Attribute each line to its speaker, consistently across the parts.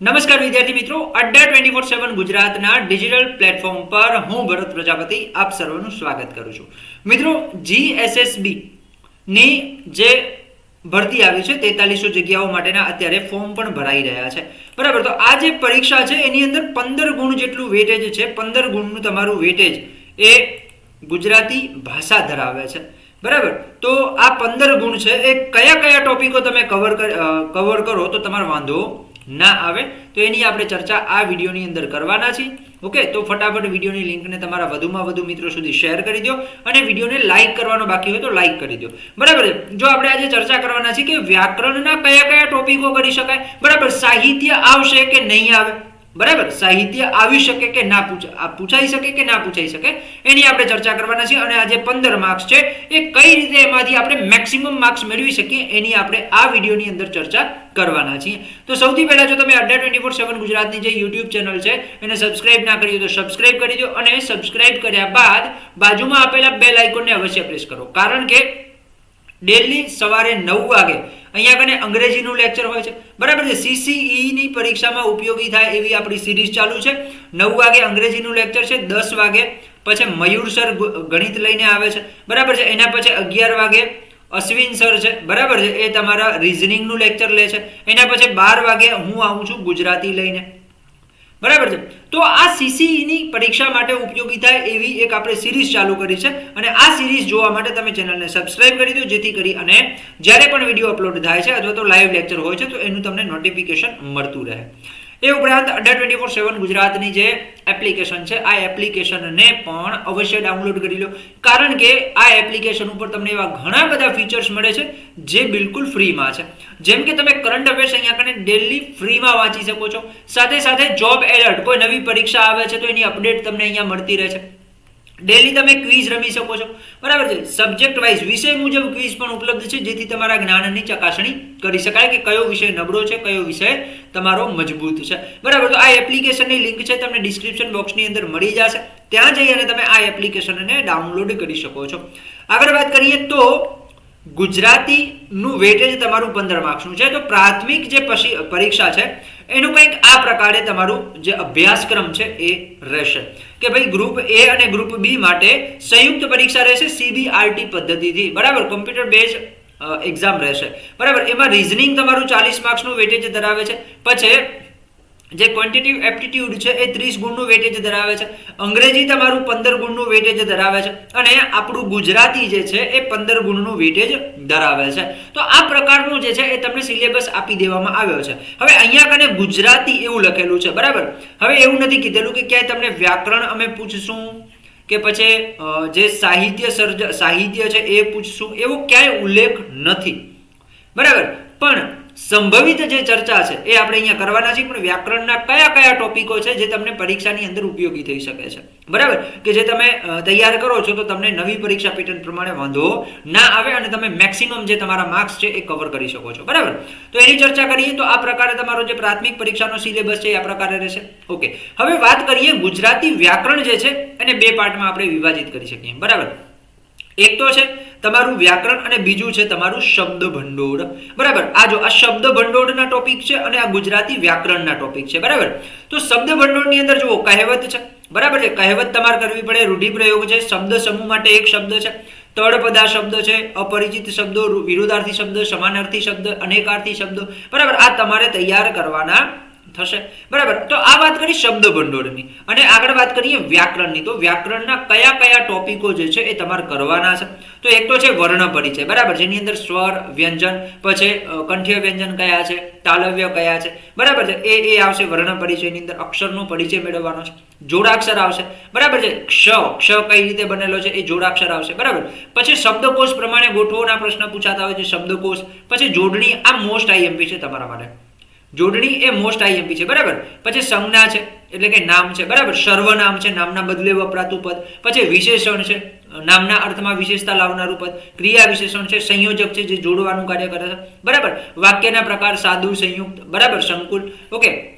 Speaker 1: નમસ્કાર વિદ્યાર્થી મિત્રો, અડ્ડા ટ્વેન્ટી ફોર સેવન ગુજરાતના ડિજિટલ પ્લેટફોર્મ પર હું ભરત પ્રજાપતિ આપ સર્વનું સ્વાગત કરું છું. મિત્રો જીએસએસબી ની જે ભરતી આવી છે, તેતાલીસો જગ્યાઓ માટેના અત્યારે ફોર્મ પણ ભરાઈ રહ્યા છે. બરાબર, તો આ જે પરીક્ષા છે, એની અંદર પંદર ગુણ જેટલું વેટેજ છે, પંદર ગુણનું તમારું વેટેજ એ ગુજરાતી ભાષા ધરાવે છે. બરાબર, તો આ પંદર ગુણ છે, એ કયા કયા ટોપિકો તમે કવર કવર કરો, તો તમારો વાંધો ના આવે, તો એની આપણે ચર્ચા આ વિડીયોની અંદર કરવાના છીએ. ઓકે, તો ફટાફટ વિડીયોની લિંકને તમારા વધુમાં વધુ મિત્રો સુધી શેર કરી દો અને વિડીયોને લાઇક કરવાનો બાકી હોય તો લાઇક કરી દો. બરાબર જો આપણે આજે ચર્ચા કરવાના છીએ કે વ્યાકરણના કયા કયા ટોપિકો કરી શકાય, બરાબર, સાહિત્ય આવશે કે નહીં આવે? બરાબર? સાહિત્ય આવી શકે કે ના પૂછા પૂછાઈ શકે કે ના પૂછાઈ શકે? એની આપણે ચર્ચા કરવાના છીએ અને આ જે પંદર માર્ક્સ છે, એ કઈ રીતે એમાંથી આપણે મેક્સિમમ માર્ક્સ મેળવી શકીએ એની આપણે આ વિડીયોની અંદર ચર્ચા કરવાના છીએ. તો સૌથી પહેલાં જો તમે અડ્ડા ટ્વેન્ટી ફોર સેવન ગુજરાતની જે યુટ્યુબ ચેનલ છે, એને સબસ્ક્રાઇબ ના કરી તો સબસ્ક્રાઇબ કરી દો અને સબસ્ક્રાઇબ કર્યા બાદ બાજુમાં આપેલા બે લાઇકોનને અવશ્ય પ્રેસ કરો. કારણ કે ડેલી સવારે નવ વાગે અહીંયા કને અંગ્રેજીનું લેક્ચર હોય છે. બરાબર છે? સીસીઈની પરીક્ષામાં ઉપયોગી થાય એવી આપણી સિરીઝ ચાલુ છે. નવ વાગે અંગ્રેજીનું લેક્ચર છે, દસ વાગે પછી મયુર સર ગણિત લઈને આવે છે. બરાબર છે? એના પછી અગિયાર વાગે અશ્વિન સર છે. બરાબર છે? એ તમારા રિઝનિંગનું લેક્ચર લે છે. એના પછી બાર વાગે હું આવું છું ગુજરાતી લઈને. બરાબર છે. તો આ સીસીઈની પરીક્ષા માટે ઉપયોગી થાય એવી એક આપણે સિરીઝ ચાલુ કરી છે અને આ સિરીઝ જોવા માટે તમે ચેનલને સબસ્ક્રાઇબ કરી દો, જેથી કરી અને જ્યારે પણ વીડિયો અપલોડ થાય છે અથવા તો લાઈવ લેક્ચર હોય છે, તો એનું તમને નોટિફિકેશન મળતું રહે. એ ઉપરાંત અડ્ડા ટ્વેન્ટી ફોર સેવન ગુજરાતની જે એપ્લિકેશન છે, આ એપ્લિકેશનને પણ અવશ્ય ડાઉનલોડ કરી લો. કારણ કે આ એપ્લિકેશન ઉપર તમને એવા ઘણા બધા ફીચર્સ મળે છે, જે બિલકુલ ફ્રીમાં છે. જેમ કે તમે કરંટ અફેર્સ અહીંયા કને ડેલી ફ્રીમાં વાંચી શકો છો. સાથે સાથે જોબ એલર્ટ કોઈ નવી પરીક્ષા આવે છે તો એની અપડેટ તમને અહીંયા મળતી રહે છે. ડેલી તમે ક્વિઝ રમી શકો છો. બરાબર છે? સબ્જેક્ટ વાઇઝ વિષય મુજબ ક્વિઝ પણ ઉપલબ્ધ છે, જેથી તમારા જ્ઞાનની ચકાસણી કરી શકાય કે કયો વિષય નબળો છે, કયો વિષય તમારો મજબૂત છે. બરાબર, તો આ એપ્લિકેશનની લિંક છે, તમને ડિસ્ક્રિપ્શન બોક્સની અંદર મળી જશે. ત્યાં જઈ અને તમે આ એપ્લિકેશનને ડાઉનલોડ કરી શકો છો. આગળ વાત કરીએ તો ગુજરાતીનું વેટેજ તમારું પંદર માર્ક્સનું છે. તો પ્રાથમિક જે પછી પરીક્ષા છે એનું કંઈક આ પ્રકારે તમારું જે અભ્યાસક્રમ છે એ રહેશે. કે ભાઈ ગ્રુપ એ અને ગ્રુપ બી માટે સંયુક્ત પરીક્ષા રહેશે સીબીઆરટી પદ્ધતિથી. બરાબર? કોમ્પ્યુટર બેઝ એક્ઝામ રહેશે. બરાબર? એમાં રિઝનિંગ તમારું ચાલીસ માર્ક્સનું વેટેજ ધરાવે છે. પછી જે ક્વોન્ટિટિવ એપ્ટિટ્યુડ છે એ ત્રીસ ગુણનું વેટેજ ધરાવે છે. અંગ્રેજી તમારું પંદર ગુણનું વેટેજ ધરાવે છે અને આપણું ગુજરાતી જે છે એ પંદર ગુણનું વેટેજ ધરાવે છે. તો આ પ્રકારનું જે છે એ તમને સિલેબસ આપી દેવામાં આવ્યો છે. હવે અહીંયા કને ગુજરાતી એવું લખેલું છે, બરાબર? હવે એવું નથી કીધેલું કે ક્યાંય તમને વ્યાકરણ અમે પૂછશું કે પછી જે સાહિત્ય સર્જ, સાહિત્ય છે એ પૂછશું, એવો ક્યાંય ઉલ્લેખ નથી. બરાબર? પણ સંભવિત જે ચર્ચા છે, એ આપણે અહીંયા કરવાના છીએ, પણ વ્યાકરણના કયા કયા ટોપિકો છે, જે તમને પરીક્ષાની અંદર ઉપયોગી થઈ શકે છે. બરાબર? કે જે તમે તૈયાર કરો છો, તો તમને નવી પરીક્ષા પેટર્ન પ્રમાણે વાંધો ના આવે અને તમે મેક્સિમમ જે તમારા માર્ક્સ છે, એ કવર કરી શકો છો. બરાબર? તો એની ચર્ચા કરીએ, તો આ પ્રકારે તમારો જે પ્રાથમિક પરીક્ષાનો સિલેબસ છે, એ આ પ્રકારે રહેશે. ઓકે. હવે વાત કરીએ ગુજરાતી વ્યાકરણ જે છે, એને બે પાર્ટમાં આપણે વિભાજિત કરી શકીએ. બરાબર? એક તો છે તમારું વ્યાકરણ અને બીજું છે તમારું શબ્દ ભંડોળ બરાબર? આ જો આ શબ્દ ભંડોળના ટોપિક છે અને આ ગુજરાતી વ્યાકરણના ટોપિક છે. બરાબર? તો શબ્દ ભંડોળની અંદર જુઓ, કહેવત છે. બરાબર છે? કહેવત તમારે કરવી પડે. રૂઢિપ્રયોગ છે. શબ્દ સમૂહ માટે એક શબ્દ છે. તળપદા શબ્દ છે. અપરિચિત શબ્દો, વિરોધાર્થી શબ્દ, સમાનાર્થી શબ્દ, અનેકાર્થી શબ્દો. બરાબર? આ તમારે તૈયાર કરવાના થશે. બરાબર. તો આ વાત કરી શબ્દ ભંડોળની. અને આગળ વાત કરીએ વ્યાકરણની. તો વ્યાકરણના કયા કયા ટોપિકો જે છે એ તમારે કરવાના છે. તો એક તો છે વર્ણ પરિચય. બરાબર. જેની અંદર સ્વર, વ્યંજન, પછી કંઠ્ય વ્યંજન કયા છે, તાલવ્ય કયા છે. બરાબર છે. એ એ આવશે વર્ણ પરિચયની અંદર. અક્ષરનો પરિચય મેળવવાનો છે. જોડાક્ષર આવશે. બરાબર છે. ક્ષ ક્ષ કઈ રીતે બનેલો છે એ જોડાક્ષર આવશે. બરાબર. પછી શબ્દકોશ પ્રમાણે ગોઠવોના પ્રશ્ન પૂછાતા હોય છે. શબ્દકોશ. પછી જોડણી. આ મોસ્ટ આઈએમપી છે તમારા માટે. જોડણી એ મોસ્ટ આઈએમપી છે, બરાબર? પછી સંજ્ઞા છે, એટલે કે નામ છે, બરાબર? સર્વનામ છે, નામના બદલે વપરાતું પદ. પછી વિશેષણ છે, નામના અર્થમાં વિશેષતા લાવનારું પદ. ક્રિયા વિશેષણ છે, સંયોજક છે, જે જોડવાનું કાર્ય કરે છે. બરાબર? વાક્યના પ્રકાર સાદુ, સંયુક્ત, બરાબર? સંકુલ. ઓકે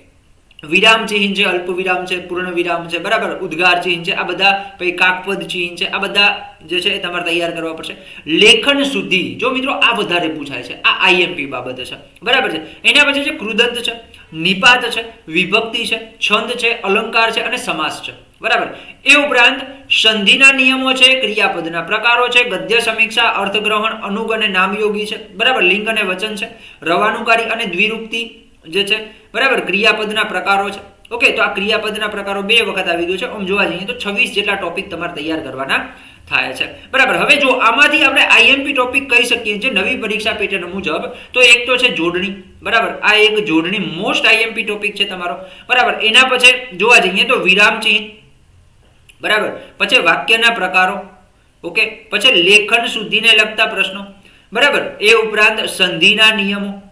Speaker 1: વિરામ ચિહ્ન છે અલ્પ વિરામ છે, પૂર્ણ વિરામ છે, બરાબર? ઉદ્ગાર ચિહ્ન છે આ બધા પછી કાકપદ ચિહ્ન છે આ બધા જે છે એ તમારે તૈયાર કરવા પડશે. લેખન સુધી જો મિત્રો આ વધારે પૂછાય છે, આ આઈએમપી બાબત છે, બરાબર છે? એના પછી છે કૃદંત છે, નિપાત છે, વિભક્તિ છે, છંદ છે, અલંકાર છે અને સમાસ છે, બરાબર? એ ઉપરાંત સંધિના નિયમો છે, ક્રિયાપદના પ્રકારો છે, ગદ્ય સમીક્ષા, અર્થગ્રહણ, અનુગ અને નામયોગી છે, બરાબર? લિંગ અને વચન છે, રવાનુકારી અને દ્વિરૂપતિ જે છે, બરાબર? ક્રિયાપદના પ્રકારો છે. ઓકે, તો આ ક્રિયાપદના પ્રકારો બે વખત આવી ગયું છે. આમ જોવા જઈએ તો છવ્વીસ જેટલા ટોપિક તમારે તૈયાર કરવાના થાય છે. બરાબર, હવે જો આમાંથી આપણે આઈએમપી ટોપિક કહી શકીએ છીએ નવી પરીક્ષા પેટર્ન મુજબ, તો એક તો છે જોડણી. બરાબર, આ એક જોડણી મોસ્ટ આઈએમપી ટોપિક છે તમારો. બરાબર, એના પછી જોવા જઈએ તો વિરામ ચિહ્ન. બરાબર, પછી વાક્યના પ્રકારો. ઓકે, પછી લેખન સુધીને લગતા પ્રશ્નો. બરાબર, એ ઉપરાંત સંધિના નિયમો.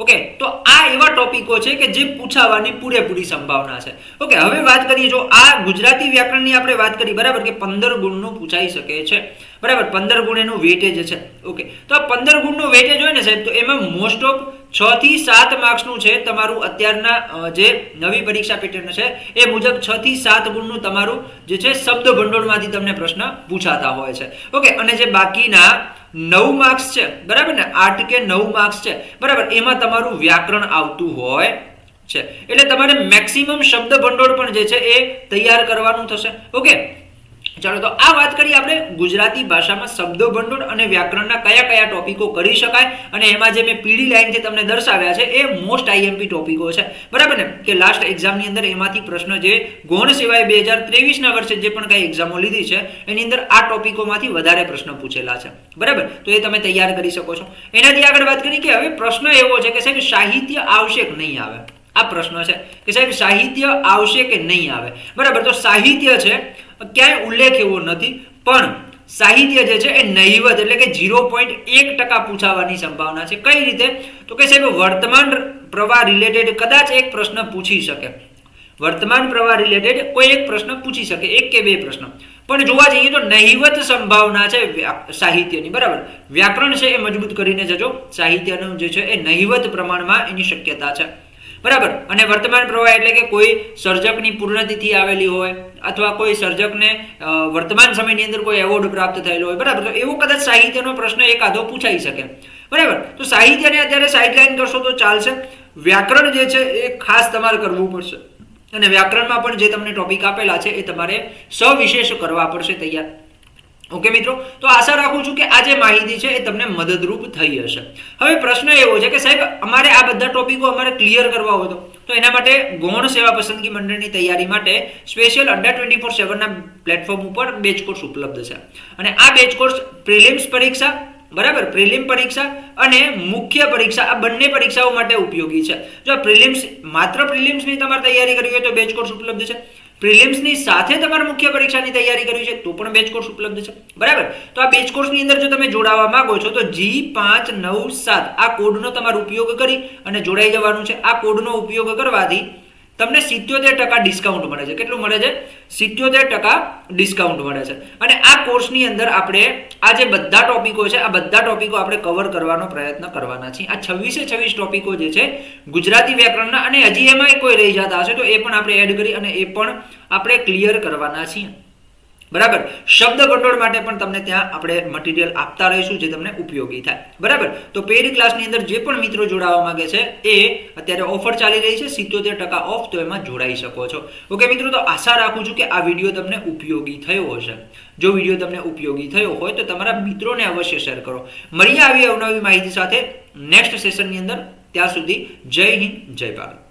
Speaker 1: ઓકે, તો આ એવા ટોપિકો છે કે જે પૂછાવાની પૂરેપૂરી સંભાવના છે. ઓકે, હવે વાત કરીએ જો આ ગુજરાતી વ્યાકરણની આપણે વાત કરી, બરાબર, કે પંદર ગુણનું પૂછાઈ શકે છે. બરાબર, પંદર ગુણ એનું વેટેજ છે. ઓકે તો આ પંદર ગુણનું વેટેજ હોય ને સાહેબ, તો એમાં મોસ્ટ ઓફ છ થી સાત માર્ક્સનું છે તમારું અત્યારના જે નવી પરીક્ષા પેટર્ન છે, એ મુજબ છ થી સાત ગુણનું તમારું જે છે શબ્દ ભંડોળમાંથી તમને પ્રશ્ન પૂછાતા હોય છે. ઓકે અને જે બાકીના નવ માર્ક્સ છે, બરાબર ને? આઠ કે નવ માર્ક્સ છે, બરાબર, એમાં તમારું વ્યાકરણ આવતું હોય છે. એટલે તમારે મેક્સિમમ શબ્દ ભંડોળ પણ જે છે એ તૈયાર કરવાનું થશે. ઓકે ચાલો તો આ વાત કરીએ આપણે ગુજરાતી ભાષામાં શબ્દો ભંડોળ અને વ્યાકરણના કયા કયા ટોપિકો કરી શકાય અને એમાં જે મેં પીળી લાઈનથી તમને દર્શાવ્યા છે એ મોસ્ટ આઈએમપી ટોપિકો છે. બરાબર ને? કે લાસ્ટ એક્ઝામની અંદર એમાંથી પ્રશ્ન જે ગૌણ સિવાય બે હજાર ત્રેવીસના વર્ષે જે પણ કાંઈ એક્ઝામો લીધી છે, એની અંદર આ ટોપિકોમાંથી વધારે પ્રશ્ન પૂછેલા છે. બરાબર? તો એ તમે તૈયાર કરી શકો છો. એનાથી આગળ વાત કરી કે હવે પ્રશ્ન એવો છે કે સાહેબ સાહિત્ય આવશે કે નહીં આવે? આ પ્રશ્ન છે કે સાહેબ સાહિત્ય આવશે કે નહીં આવે? બરાબર? તો સાહિત્ય છે ક્યાંય ઉલ્લેખ એવો નથી. પણ સાહિત્ય જે છે એ નહીવત એટલે કે ઝીરો પોઈન્ટ એક ટકા પૂછાવાની સંભાવના છે. કઈ રીતે? તો કે સાહેબ, વર્તમાન પ્રવાહ રિલેટેડ કદાચ એક પ્રશ્ન પૂછી શકે. વર્તમાન પ્રવાહ રિલેટેડ કોઈ એક પ્રશ્ન પૂછી શકે. એક કે બે પ્રશ્ન. પણ જોવા જઈએ તો નહિવત સંભાવના છે સાહિત્યની. બરાબર? વ્યાકરણ છે એ મજબૂત કરીને જજો. સાહિત્યનું જે છે એ નહિવત પ્રમાણમાં એની શક્યતા છે. બરાબર? અને વર્તમાન પ્રવાહ એટલે કે કોઈ સર્જકની પૂર્ણતિથિ આવેલી હોય અથવા કોઈ સર્જકને વર્તમાન સમયની અંદર કોઈ એવોર્ડ પ્રાપ્ત થયેલો હોય. બરાબર? તો એવો કદાચ સાહિત્યનો પ્રશ્ન એક આધો પૂછાઈ શકે. બરાબર? તો સાહિત્યને અત્યારે સાઇડલાઇન કરશો તો ચાલશે. વ્યાકરણ જે છે એ ખાસ તમારે કરવું પડશે. અને વ્યાકરણમાં પણ જે તમને ટોપિક આપેલા છે એ તમારે સવિશેષ કરવા પડશે તૈયાર. ઓકે મિત્રો? તો આશા રાખું છું કે આ જે માહિતી છે એ તમને મદદરૂપ થઈ હશે. હવે પ્રશ્ન એવો છે કે સાહેબ, અમારે આ બધા ટોપિકો અમારે ક્લિયર કરવા હોય તો? એના માટે ગૌણ સેવા પસંદગી મંડળની તૈયારી માટે સ્પેશિયલ અડ્ડા ટ્વેન્ટી ફોર સેવનના પ્લેટફોર્મ ઉપર બેચ કોર્સ ઉપલબ્ધ છે. અને આ બેચ કોર્સ પ્રિલિમ્સ પરીક્ષા, બરાબર? પ્રિલિમ પરીક્ષા અને મુખ્ય પરીક્ષા, આ બંને પરીક્ષાઓ માટે ઉપયોગી છે. જો પ્રિલિમ્સ માત્ર પ્રિલિમ્સની તમારે તૈયારી કરવી હોય તો બેચ કોર્સ ઉપલબ્ધ છે. પ્રિલિમ્સની સાથે તમારે મુખ્ય પરીક્ષાની તૈયારી કરવી છે, તો પણ બેચ કોર્સ ઉપલબ્ધ છે. બરાબર? તો આ બેચ કોર્સની અંદર જો તમે જોડાવા માંગો છો, તો જી પાંચ નવ સાત આ કોડનો તમારો ઉપયોગ કરી અને જોડાઈ જવાનું છે. આ કોડનો ઉપયોગ કરવાથી તમને સિત્યોતેર ટકા ડિસ્કાઉન્ટ મળે છે. કેટલું મળે છે? સિત્યોતેર ટકા ડિસ્કાઉન્ટ મળે છે. અને આ કોર્સની અંદર આપણે આ જે બધા ટોપિકો છે, આ બધા ટોપિકો આપણે કવર કરવાનો પ્રયત્ન કરવાના છીએ. આ છવ્વીસે છવ્વીસ ટોપિકો જે છે, ગુજરાતી વ્યાકરણના, અને હજી એમાં કોઈ રહી જતા હશે તો એ પણ આપણે એડ કરી અને એ પણ આપણે ક્લિયર કરવાના છીએ. બરાબર? શબ્દ ભંડોળ માટે પણ તમને ત્યાં આપણે મટીરિયલ આપતા રહીશું જે તમને ઉપયોગી થાય. બરાબર? તો પેડ ક્લાસની અંદર જે પણ મિત્રો જોડાવા માંગે છે, એ અત્યારે ઓફર ચાલી રહી છે, સિત્તોતેર ટકા ઓફ તો એમાં જોડાઈ શકો છો. ઓકે, મિત્રો, તો આશા રાખું છું કે આ વીડિયો તમને ઉપયોગી થયો હશે. જો વીડિયો તમને ઉપયોગી થયો હોય તો તમારા મિત્રોને અવશ્ય શેર કરો. મળીએ આવી અવનવી માહિતી સાથે નેક્સ્ટ સેશનની અંદર. ત્યાં સુધી જય હિન્દ, જય ભારત.